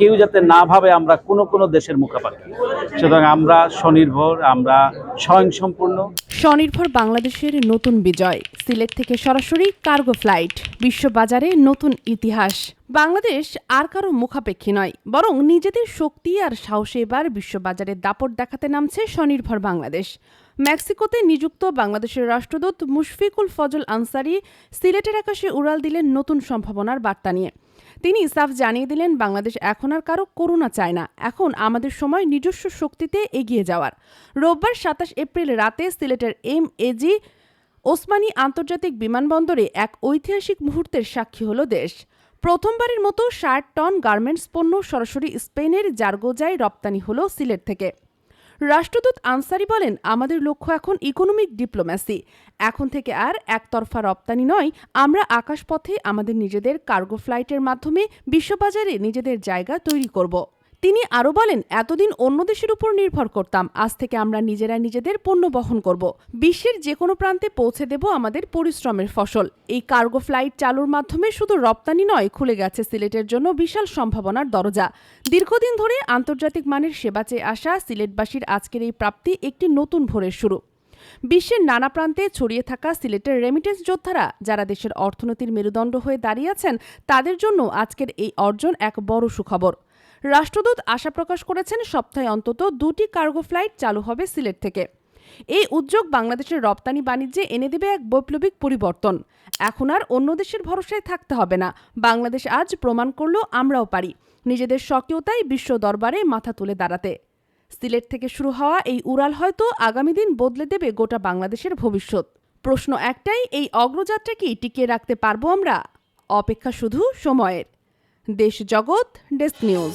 কেউ যাতে না ভাবে, আমরা কোনো কোনো দেশের মুখাপাখি সুতরাং আমরা স্বনির্ভর, আমরা স্বয়ংসম্পূর্ণ। স্বনির্ভর বাংলাদেশের নতুন বিজয়, সিলেট থেকে সরাসরি কার্গো ফ্লাইট, বিশ্ববাজারে নতুন ইতিহাস। বাংলাদেশ আর কারও মুখাপেক্ষী নয়, বরং নিজেদের শক্তি আর সাহসে এবার বিশ্ববাজারে দাপট দেখাতে নামছে স্বনির্ভর বাংলাদেশ। মেক্সিকোতে নিযুক্ত বাংলাদেশের রাষ্ট্রদূত মুশফিকুল ফজল আনসারি সিলেটের আকাশে উড়াল দিলেন নতুন সম্ভাবনার বার্তা নিয়ে। তিনি সাফ জানিয়ে দিলেন, বাংলাদেশ এখন আর কারও করুণা চায় না। এখন আমাদের সময় নিজস্ব শক্তিতে এগিয়ে যাওয়ার। রোববার সাতাশ এপ্রিল রাতে সিলেটের এম এজি ওসমানী আন্তর্জাতিক বিমানবন্দরে এক ঐতিহাসিক মুহূর্তের সাক্ষী হল দেশ। প্রথমবারের মতো ষাট টন গার্মেন্টস পণ্য সরাসরি স্পেনের জার্গোজায় রপ্তানি হল সিলেট থেকে। রাষ্ট্রদূত আনসারি বলেন, আমাদের লক্ষ্য এখন ইকোনমিক ডিপ্লোম্যাসি এখন থেকে আর একতরফা রপ্তানি নয়, আমরা আকাশপথে আমাদের নিজেদের কার্গো ফ্লাইটের মাধ্যমে বিশ্ববাজারে নিজেদের জায়গা তৈরি করব। তিনি আরও বলেন, এতদিন অন্য দেশের উপর নির্ভর করতাম। আজ থেকে আমরা নিজেরা নিজেদের পণ্য বহন করব। বিশ্বের যে কোনো প্রান্তে পৌঁছে দেব আমাদের পরিশ্রমের ফসল। এই কার্গো ফ্লাইট চালুর মাধ্যমে শুধু রপ্তানি নয়, খুলে গেছে সিলেটের জন্য বিশাল সম্ভাবনার দরজা। দীর্ঘদিন ধরে আন্তর্জাতিক মানের সেবা চেয়ে আসা সিলেটবাসীর আজকের এই প্রাপ্তি একটি নতুন ভোরের শুরু। বিশ্বের নানা প্রান্তে ছড়িয়ে থাকা সিলেটের রেমিটেন্স যোদ্ধারা, যারা দেশের অর্থনীতির মেরুদণ্ড হয়ে দাঁড়িয়ে আছেন, তাদের জন্য আজকের এই অর্জন এক বড় সুখবর। রাষ্ট্রদূত আশা প্রকাশ করেছেন সপ্তাহে অন্তত দুটি কার্গো ফ্লাইট চালু হবে সিলেট থেকে। এই উদ্যোগ বাংলাদেশের রপ্তানি বাণিজ্যে এনে দেবে এক বৈপ্লবিক পরিবর্তন। এখন আর অন্য দেশের ভরসায় থাকতে হবে না। বাংলাদেশ আজ প্রমাণ করল, আমরাও পারি। নিজেদের স্বকীয়তায় বিশ্ব দরবারে মাথা তুলে দাঁড়াতে। সিলেট থেকে শুরু হওয়া এই উড়াল হয়তো আগামী দিন বদলে দেবে গোটা বাংলাদেশের ভবিষ্যৎ। প্রশ্ন একটাই, এই অগ্রযাত্রা কি টিকিয়ে রাখতে পারব আমরা? অপেক্ষা শুধু সময়ের। দেশ জগৎ ডেস্ক নিউজ।